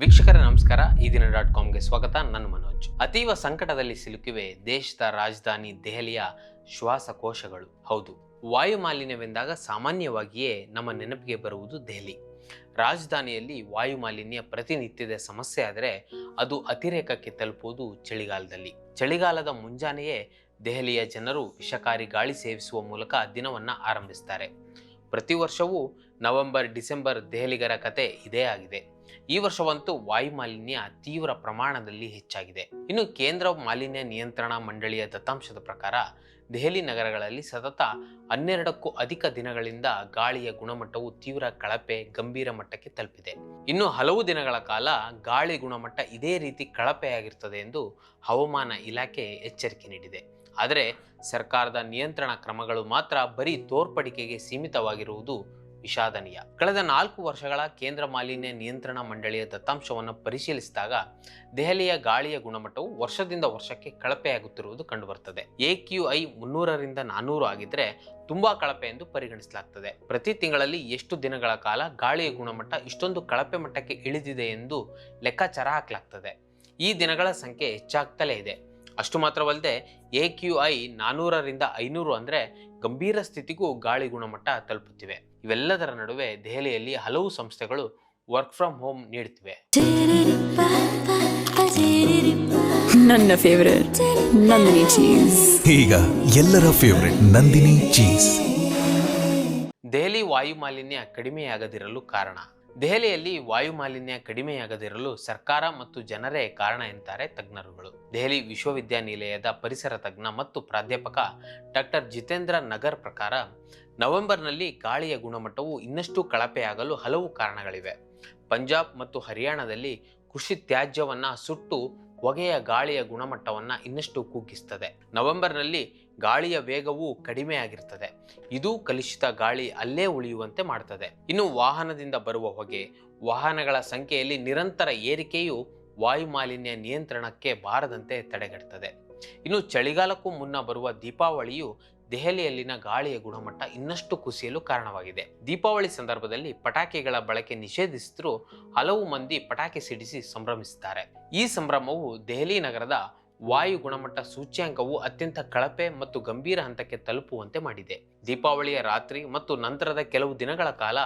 ವೀಕ್ಷಕರೇ, ನಮಸ್ಕಾರ. ಈ ದಿನ ಡಾಟ್ ಕಾಮ್ಗೆ ಸ್ವಾಗತ. ನನ್ನ ಮನೋಜ್. ಅತೀವ ಸಂಕಟದಲ್ಲಿ ಸಿಲುಕಿವೆ ದೇಶದ ರಾಜಧಾನಿ ದೆಹಲಿಯ ಶ್ವಾಸಕೋಶಗಳು. ಹೌದು ವಾಯು ಮಾಲಿನ್ಯವೆಂದಾಗ ಸಾಮಾನ್ಯವಾಗಿಯೇ ನಮ್ಮ ನೆನಪಿಗೆ ಬರುವುದು ದೆಹಲಿ. ರಾಜಧಾನಿಯಲ್ಲಿ ವಾಯು ಮಾಲಿನ್ಯ ಪ್ರತಿನಿತ್ಯದ ಸಮಸ್ಯೆ ಆದರೆ ಅದು ಅತಿರೇಕಕ್ಕೆ ತಲುಪುವುದು ಚಳಿಗಾಲದಲ್ಲಿ. ಚಳಿಗಾಲದ ಮುಂಜಾನೆಯೇ ದೆಹಲಿಯ ಜನರು ವಿಷಕಾರಿ ಗಾಳಿ ಸೇವಿಸುವ ಮೂಲಕ ದಿನವನ್ನು ಆರಂಭಿಸ್ತಾರೆ. ಪ್ರತಿ ವರ್ಷವೂ ನವೆಂಬರ್, ಡಿಸೆಂಬರ್ ದೆಹಲಿಗರ ಕತೆ ಇದೇ ಆಗಿದೆ. ಈ ವರ್ಷವಂತೂ ವಾಯು ಮಾಲಿನ್ಯ ತೀವ್ರ ಪ್ರಮಾಣದಲ್ಲಿ ಹೆಚ್ಚಾಗಿದೆ. ಇನ್ನು ಕೇಂದ್ರ ಮಾಲಿನ್ಯ ನಿಯಂತ್ರಣ ಮಂಡಳಿಯ ದತ್ತಾಂಶದ ಪ್ರಕಾರ, ದೆಹಲಿ ನಗರಗಳಲ್ಲಿ ಸತತ ಹನ್ನೆರಡಕ್ಕೂ ಅಧಿಕ ದಿನಗಳಿಂದ ಗಾಳಿಯ ಗುಣಮಟ್ಟವು ತೀವ್ರ ಕಳಪೆ ಗಂಭೀರ ಮಟ್ಟಕ್ಕೆ ತಲುಪಿದೆ. ಇನ್ನು ಹಲವು ದಿನಗಳ ಕಾಲ ಗಾಳಿ ಗುಣಮಟ್ಟ ಇದೇ ರೀತಿ ಕಳಪೆಯಾಗಿರ್ತದೆ ಎಂದು ಹವಾಮಾನ ಇಲಾಖೆ ಎಚ್ಚರಿಕೆ ನೀಡಿದೆ. ಆದರೆ, ಸರ್ಕಾರದ ನಿಯಂತ್ರಣ ಕ್ರಮಗಳು ಮಾತ್ರ ಬರೀ ತೋರ್ಪಡಿಕೆಗೆ ಸೀಮಿತವಾಗಿರುವುದು ವಿಷಾದನೀಯ. ಕಳೆದ ನಾಲ್ಕು ವರ್ಷಗಳ ಕೇಂದ್ರ ಮಾಲಿನ್ಯ ನಿಯಂತ್ರಣ ಮಂಡಳಿಯ ದತ್ತಾಂಶವನ್ನು ಪರಿಶೀಲಿಸಿದಾಗ ದೆಹಲಿಯ ಗಾಳಿಯ ಗುಣಮಟ್ಟವು ವರ್ಷದಿಂದ ವರ್ಷಕ್ಕೆ ಕಳಪೆಯಾಗುತ್ತಿರುವುದು ಕಂಡುಬರುತ್ತದೆ. ಎ ಕ್ಯೂ ಐ ಮುನ್ನೂರರಿಂದ ನಾನ್ನೂರು ಆಗಿದ್ರೆ ತುಂಬಾ ಕಳಪೆ ಎಂದು ಪರಿಗಣಿಸಲಾಗ್ತದೆ. ಪ್ರತಿ ತಿಂಗಳಲ್ಲಿ ಎಷ್ಟು ದಿನಗಳ ಕಾಲ ಗಾಳಿಯ ಗುಣಮಟ್ಟ ಇಷ್ಟೊಂದು ಕಳಪೆ ಮಟ್ಟಕ್ಕೆ ಇಳಿದಿದೆ ಎಂದು ಲೆಕ್ಕಾಚಾರ ಹಾಕಲಾಗ್ತದೆ. ಈ ದಿನಗಳ ಸಂಖ್ಯೆ ಹೆಚ್ಚಾಗ್ತಲೇ ಇದೆ. ಅಷ್ಟು ಮಾತ್ರವಲ್ಲದೆ ಎ ಕ್ಯೂ ಐ ನಾನ್ನೂರರಿಂದ ಐನೂರು ಅಂದರೆ ಗಂಭೀರ ಸ್ಥಿತಿಗೂ ಗಾಳಿ ಗುಣಮಟ್ಟ ತಲುಪುತ್ತಿವೆ. ಇವೆಲ್ಲದರ ನಡುವೆ ದೆಹಲಿಯಲ್ಲಿ ಹಲವು ಸಂಸ್ಥೆಗಳು ವರ್ಕ್ ಫ್ರಮ್ ಹೋಮ್ ನೀಡುತ್ತಿವೆ. ನನ್ನ ಫೇವರೇಟ್ ನಂದಿನಿ ಚೀಸ್ ಈಗ ಎಲ್ಲರ ಫೇವರೆಟ್ ನಂದಿನಿ ಚೀಸ್ ದೆಹಲಿ ವಾಯು ಮಾಲಿನ್ಯ ಕಡಿಮೆಯಾಗದಿರಲು ಕಾರಣ. ದೆಹಲಿಯಲ್ಲಿ ವಾಯು ಮಾಲಿನ್ಯ ಕಡಿಮೆಯಾಗದಿರಲು ಸರ್ಕಾರ ಮತ್ತು ಜನರೇ ಕಾರಣ ಎಂತಾರೆ ತಜ್ಞರುಗಳು. ದೆಹಲಿ ವಿಶ್ವವಿದ್ಯಾನಿಲಯದ ಪರಿಸರ ತಜ್ಞ ಮತ್ತು ಪ್ರಾಧ್ಯಾಪಕ ಡಾಕ್ಟರ್ ಜಿತೇಂದ್ರ ನಗರ್ ಪ್ರಕಾರ ನವೆಂಬರ್ನಲ್ಲಿ ಗಾಳಿಯ ಗುಣಮಟ್ಟವು ಇನ್ನಷ್ಟು ಕಳಪೆಯಾಗಲು ಹಲವು ಕಾರಣಗಳಿವೆ. ಪಂಜಾಬ್ ಮತ್ತು ಹರಿಯಾಣದಲ್ಲಿ ಕೃಷಿ ತ್ಯಾಜ್ಯವನ್ನ ಸುಟ್ಟು ಹೊಗೆಯ ಗಾಳಿಯ ಗುಣಮಟ್ಟವನ್ನು ಇನ್ನಷ್ಟು ಕುಗ್ಗಿಸ್ತದೆ. ನವೆಂಬರ್ನಲ್ಲಿ ಗಾಳಿಯ ವೇಗವು ಕಡಿಮೆಯಾಗಿರ್ತದೆ. ಇದು ಕಲುಷಿತ ಗಾಳಿ ಅಲ್ಲೇ ಉಳಿಯುವಂತೆ ಮಾಡ್ತದೆ. ಇನ್ನು ವಾಹನದಿಂದ ಬರುವ ಹೊಗೆ, ವಾಹನಗಳ ಸಂಖ್ಯೆಯಲ್ಲಿ ನಿರಂತರ ಏರಿಕೆಯು ವಾಯುಮಾಲಿನ್ಯ ನಿಯಂತ್ರಣಕ್ಕೆ ಬಾರದಂತೆ ತಡೆಗಟ್ಟುತ್ತದೆ ಇನ್ನು ಚಳಿಗಾಲಕ್ಕೂ ಮುನ್ನ ಬರುವ ದೀಪಾವಳಿಯು ದೆಹಲಿಯಲ್ಲಿನ ಗಾಳಿಯ ಗುಣಮಟ್ಟ ಇನ್ನಷ್ಟು ಕುಸಿಯಲು ಕಾರಣವಾಗಿದೆ. ದೀಪಾವಳಿ ಸಂದರ್ಭದಲ್ಲಿ ಪಟಾಕಿಗಳ ಬಳಕೆ ನಿಷೇಧಿಸಿದ್ರೂ ಹಲವು ಮಂದಿ ಪಟಾಕಿ ಸಿಡಿಸಿ ಸಂಭ್ರಮಿಸುತ್ತಾರೆ. ಈ ಸಂಭ್ರಮವು ದೆಹಲಿ ನಗರದ ವಾಯು ಗುಣಮಟ್ಟ ಸೂಚ್ಯಾಂಕವು ಅತ್ಯಂತ ಕಳಪೆ ಮತ್ತು ಗಂಭೀರ ಹಂತಕ್ಕೆ ತಲುಪುವಂತೆ ಮಾಡಿದೆ. ದೀಪಾವಳಿಯ ರಾತ್ರಿ ಮತ್ತು ನಂತರದ ಕೆಲವು ದಿನಗಳ ಕಾಲ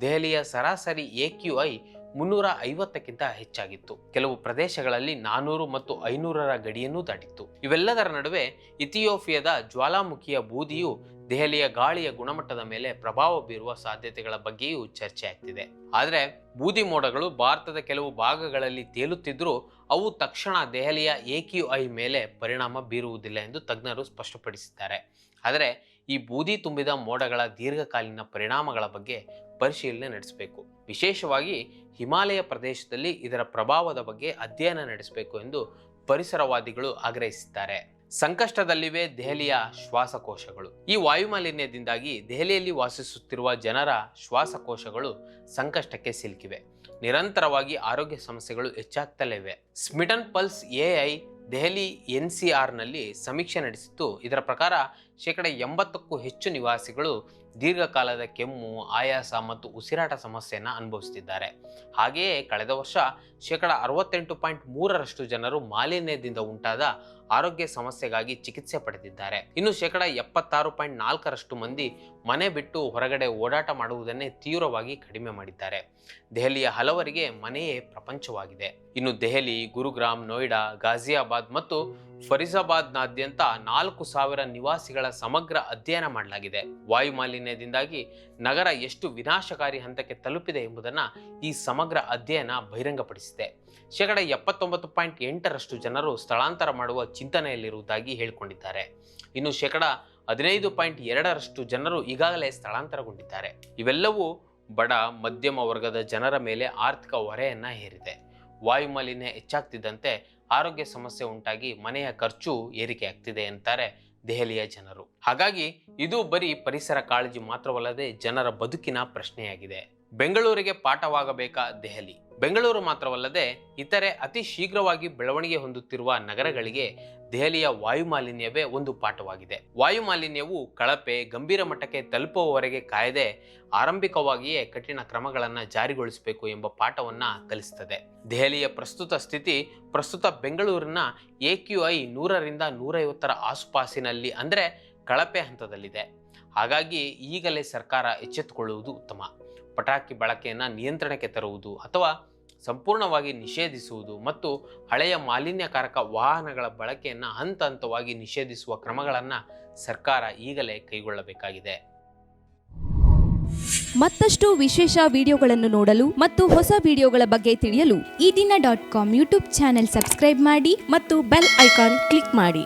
ದೆಹಲಿಯ ಸರಾಸರಿ ಎ ಕ್ಯೂ ಐ ಮುನ್ನೂರ ಐವತ್ತಕ್ಕಿಂತ ಹೆಚ್ಚಾಗಿತ್ತು. ಕೆಲವು ಪ್ರದೇಶಗಳಲ್ಲಿ ನಾನೂರು ಮತ್ತು ಐನೂರರ ಗಡಿಯನ್ನೂ ದಾಟಿತ್ತು. ಇವೆಲ್ಲದರ ನಡುವೆ ಇಥಿಯೋಪಿಯಾದ ಜ್ವಾಲಾಮುಖಿಯ ಬೂದಿಯು ದೆಹಲಿಯ ಗಾಳಿಯ ಗುಣಮಟ್ಟದ ಮೇಲೆ ಪ್ರಭಾವ ಬೀರುವ ಸಾಧ್ಯತೆಗಳ ಬಗ್ಗೆಯೂ ಚರ್ಚೆ ಆಗ್ತಿದೆ. ಆದರೆ ಬೂದಿ ಮೋಡಗಳು ಭಾರತದ ಕೆಲವು ಭಾಗಗಳಲ್ಲಿ ತೇಲುತ್ತಿದ್ದರೂ ಅವು ತಕ್ಷಣ ದೆಹಲಿಯ ಎ ಐ ಮೇಲೆ ಪರಿಣಾಮ ಬೀರುವುದಿಲ್ಲ ಎಂದು ತಜ್ಞರು ಸ್ಪಷ್ಟಪಡಿಸಿದ್ದಾರೆ. ಆದರೆ ಈ ಬೂದಿ ತುಂಬಿದ ಮೋಡಗಳ ದೀರ್ಘಕಾಲೀನ ಪರಿಣಾಮಗಳ ಬಗ್ಗೆ ಪರಿಶೀಲನೆ ನಡೆಸಬೇಕು. ವಿಶೇಷವಾಗಿ ಹಿಮಾಲಯ ಪ್ರದೇಶದಲ್ಲಿ ಇದರ ಪ್ರಭಾವದ ಬಗ್ಗೆ ಅಧ್ಯಯನ ನಡೆಸಬೇಕು ಎಂದು ಪರಿಸರವಾದಿಗಳು ಆಗ್ರಹಿಸಿದ್ದಾರೆ. ಸಂಕಷ್ಟದಲ್ಲಿವೆ ದೆಹಲಿಯ ಶ್ವಾಸಕೋಶಗಳು. ಈ ವಾಯು ಮಾಲಿನ್ಯದಿಂದಾಗಿ ದೆಹಲಿಯಲ್ಲಿ ವಾಸಿಸುತ್ತಿರುವ ಜನರ ಶ್ವಾಸಕೋಶಗಳು ಸಂಕಷ್ಟಕ್ಕೆ ಸಿಲುಕಿವೆ. ನಿರಂತರವಾಗಿ ಆರೋಗ್ಯ ಸಮಸ್ಯೆಗಳು ಹೆಚ್ಚಾಗ್ತಲೇ ಇವೆ. Smytten pulse AI Delhi N C ಆರ್ನಲ್ಲಿ ಸಮೀಕ್ಷೆ ನಡೆಸಿದ್ದು ಇದರ ಪ್ರಕಾರ ಶೇಕಡ ಎಂಬತ್ತಕ್ಕೂ ಹೆಚ್ಚು ನಿವಾಸಿಗಳು ದೀರ್ಘಕಾಲದ ಕೆಮ್ಮು, ಆಯಾಸ ಮತ್ತು ಉಸಿರಾಟ ಸಮಸ್ಯೆಯನ್ನು ಅನುಭವಿಸುತ್ತಿದ್ದಾರೆ ಹಾಗೆಯೇ ಕಳೆದ ವರ್ಷ ಶೇಕಡ ಅರವತ್ತೆಂಟು ಪಾಯಿಂಟ್ ಮೂರರಷ್ಟು ಜನರು ಮಾಲಿನ್ಯದಿಂದ ಉಂಟಾದ ಆರೋಗ್ಯ ಸಮಸ್ಯೆಗಾಗಿ ಚಿಕಿತ್ಸೆ ಪಡೆದಿದ್ದಾರೆ. ಇನ್ನು ಶೇಕಡ ಎಪ್ಪತ್ತಾರು ಪಾಯಿಂಟ್ ನಾಲ್ಕರಷ್ಟು ಮಂದಿ ಮನೆ ಬಿಟ್ಟು ಹೊರಗಡೆ ಓಡಾಟ ಮಾಡುವುದನ್ನೇ ತೀವ್ರವಾಗಿ ಕಡಿಮೆ ಮಾಡಿದ್ದಾರೆ. ದೆಹಲಿಯ ಹಲವರಿಗೆ ಮನೆಯೇ ಪ್ರಪಂಚವಾಗಿದೆ. ಇನ್ನು ದೆಹಲಿ, ಗುರುಗ್ರಾಮ್, ನೋಯ್ಡಾ ಗಾಜಿಯಾಬಾದ್ ಮತ್ತು ಫರೀಜಾಬಾದ್ನಾದ್ಯಂತ ನಾಲ್ಕು ಸಾವಿರ ನಿವಾಸಿಗಳ ಸಮಗ್ರ ಅಧ್ಯಯನ ಮಾಡಲಾಗಿದೆ. ವಾಯು ಮಾಲಿನ್ಯದಿಂದಾಗಿ ನಗರ ಎಷ್ಟು ವಿನಾಶಕಾರಿ ಹಂತಕ್ಕೆ ತಲುಪಿದೆ ಎಂಬುದನ್ನು ಈ ಸಮಗ್ರ ಅಧ್ಯಯನ ಬಹಿರಂಗಪಡಿಸಿದೆ. ಶೇಕಡ ಎಪ್ಪತ್ತೊಂಬತ್ತು ಪಾಯಿಂಟ್ ಎಂಟರಷ್ಟು ಜನರು ಸ್ಥಳಾಂತರ ಮಾಡುವ ಚಿಂತನೆಯಲ್ಲಿರುವುದಾಗಿ ಹೇಳಿಕೊಂಡಿದ್ದಾರೆ. ಇನ್ನು ಶೇಕಡ ಹದಿನೈದು ಪಾಯಿಂಟ್ ಎರಡರಷ್ಟು ಜನರು ಈಗಾಗಲೇ ಸ್ಥಳಾಂತರಗೊಂಡಿದ್ದಾರೆ. ಇವೆಲ್ಲವೂ ಬಡ, ಮಧ್ಯಮ ವರ್ಗದ ಜನರ ಮೇಲೆ ಆರ್ಥಿಕ ಹೊರೆಯನ್ನು ಹೇರಿದೆ. ವಾಯುಮಾಲಿನ್ಯ ಹೆಚ್ಚಾಗ್ತಿದ್ದಂತೆ ಆರೋಗ್ಯ ಸಮಸ್ಯೆ ಉಂಟಾಗಿ ಮನೆಯ ಖರ್ಚು ಏರಿಕೆಯಾಗ್ತಿದೆ ಅಂತಾರೆ ದೆಹಲಿಯ ಜನರು. ಹಾಗಾಗಿ ಇದು ಬರೀ ಪರಿಸರ ಕಾಳಜಿ ಮಾತ್ರವಲ್ಲದೆ ಜನರ ಬದುಕಿನ ಪ್ರಶ್ನೆಯಾಗಿದೆ. ಬೆಂಗಳೂರಿಗೆ ಪಾಠವಾಗಬೇಕಾ ದೆಹಲಿ? ಬೆಂಗಳೂರು ಮಾತ್ರವಲ್ಲದೆ ಇತರೆ ಅತಿ ಶೀಘ್ರವಾಗಿ ಬೆಳವಣಿಗೆ ಹೊಂದುತ್ತಿರುವ ನಗರಗಳಿಗೆ ದೆಹಲಿಯ ವಾಯು ಮಾಲಿನ್ಯವೇ ಒಂದು ಪಾಠವಾಗಿದೆ. ವಾಯು ಮಾಲಿನ್ಯವು ಕಳಪೆ, ಗಂಭೀರ ಮಟ್ಟಕ್ಕೆ ತಲುಪುವವರೆಗೆ ಕಾಯದೆ ಆರಂಭಿಕವಾಗಿಯೇ ಕಠಿಣ ಕ್ರಮಗಳನ್ನು ಜಾರಿಗೊಳಿಸಬೇಕು ಎಂಬ ಪಾಠವನ್ನು ಕಲಿಸುತ್ತದೆ. ದೆಹಲಿಯ ಪ್ರಸ್ತುತ ಸ್ಥಿತಿ, ಪ್ರಸ್ತುತ ಬೆಂಗಳೂರಿನ ಎ ಕ್ಯೂ ಐ ನೂರರಿಂದ ನೂರೈವತ್ತರ ಆಸುಪಾಸಿನಲ್ಲಿ ಅಂದರೆ ಕಳಪೆ ಹಂತದಲ್ಲಿದೆ. ಹಾಗಾಗಿ ಈಗಲೇ ಸರ್ಕಾರ ಎಚ್ಚೆತ್ತುಕೊಳ್ಳುವುದು ಉತ್ತಮ. ಪಟಾಕಿ ಬಳಕೆಯನ್ನು ನಿಯಂತ್ರಣಕ್ಕೆ ತರುವುದು ಅಥವಾ ಸಂಪೂರ್ಣವಾಗಿ ನಿಷೇಧಿಸುವುದು ಮತ್ತು ಹಳೆಯ ಮಾಲಿನ್ಯಕಾರಕ ವಾಹನಗಳ ಬಳಕೆಯನ್ನು ಹಂತ ಹಂತವಾಗಿ ನಿಷೇಧಿಸುವ ಕ್ರಮಗಳನ್ನು ಸರ್ಕಾರ ಈಗಲೇ ಕೈಗೊಳ್ಳಬೇಕಾಗಿದೆ. ಮತ್ತಷ್ಟು ವಿಶೇಷ ವಿಡಿಯೋಗಳನ್ನು ನೋಡಲು ಮತ್ತು ಹೊಸ ವಿಡಿಯೋಗಳ ಬಗ್ಗೆ ತಿಳಿಯಲು Ee Dina dot com YouTube channel subscribe ಮಾಡಿ ಮತ್ತು ಬೆಲ್ ಐಕಾನ್ ಕ್ಲಿಕ್ ಮಾಡಿ.